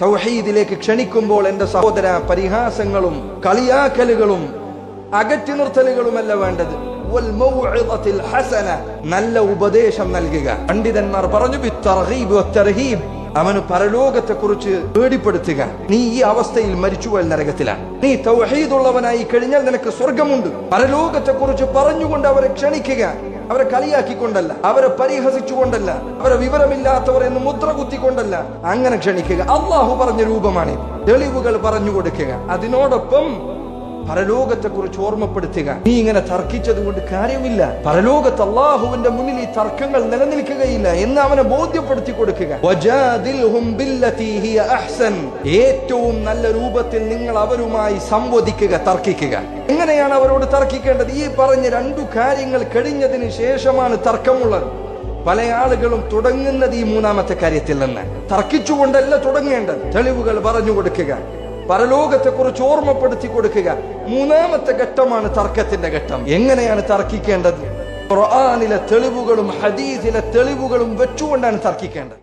തൗഹീദിലേക്ക് ക്ഷണിക്കുമ്പോൾ എന്റെ സഹോദര പരിഹാസങ്ങളും കളിയാക്കലുകളും അകറ്റി നിർത്തലുകളുമല്ല വേണ്ടത് നല്ല ഉപദേശം നൽകുക. പണ്ഡിതന്മാർ പറഞ്ഞു അവന് പരലോകത്തെ കുറിച്ച് പേടിപ്പെടുത്തുക. നീ ഈ അവസ്ഥയിൽ മരിച്ചുപോയാൽ നരകത്തിലാണ്. നീ തൗഹീദുള്ളവനായി കഴിഞ്ഞാൽ നിനക്ക് സ്വർഗമുണ്ട് പരലോകത്തെ കുറിച്ച് പറഞ്ഞുകൊണ്ട് അവരെ ക്ഷണിക്കുക. അവരെ കളിയാക്കിക്കൊണ്ടല്ല അവരെ പരിഹസിച്ചുകൊണ്ടല്ല അവരെ വിവരമില്ലാത്തവർ എന്ന് മുദ്ര കുത്തിക്കൊണ്ടല്ല. അങ്ങനെ ക്ഷണിക്കുക. അള്ളാഹു പറഞ്ഞ രൂപമാണ് തെളിവുകൾ പറഞ്ഞു കൊടുക്കുക. അതിനോടൊപ്പം പരലോകത്തെ കുറിച്ച് ഓർമ്മപ്പെടുത്തുക. നീ ഇങ്ങനെ തർക്കിച്ചത് കൊണ്ട് കാര്യമില്ല. പരലോകത്ത് അള്ളാഹുവിന്റെ മുന്നിൽ ഈ തർക്കങ്ങൾ നിലനിൽക്കുകയില്ല എന്ന് അവനെ ബോധ്യപ്പെടുത്തി കൊടുക്കുക. ഏറ്റവും നല്ല രൂപത്തിൽ നിങ്ങൾ അവരുമായി സംവദിക്കുക തർക്കിക്കുക. എങ്ങനെയാണ് അവരോട് തർക്കിക്കേണ്ടത്? ഈ പറഞ്ഞ രണ്ടു കാര്യങ്ങൾ കഴിഞ്ഞതിന് ശേഷമാണ് തർക്കമുള്ളത്. പല ആളുകളും തുടങ്ങുന്നത് ഈ മൂന്നാമത്തെ കാര്യത്തിൽ നിന്ന്. തർക്കിച്ചുകൊണ്ടല്ല തുടങ്ങേണ്ടത്. തെളിവുകൾ പറഞ്ഞു കൊടുക്കുക. പരലോകത്തെ കുറിച്ച് ഓർമ്മപ്പെടുത്തി കൊടുക്കുക. മൂന്നാമത്തെ ഘട്ടമാണ് തർക്കത്തിന്റെ ഘട്ടം. എങ്ങനെയാണ് തർക്കിക്കേണ്ടത്? ഖുർആനിലെ തെളിവുകളും ഹദീസിലെ തെളിവുകളും വെച്ചുകൊണ്ടാണ് തർക്കിക്കേണ്ടത്.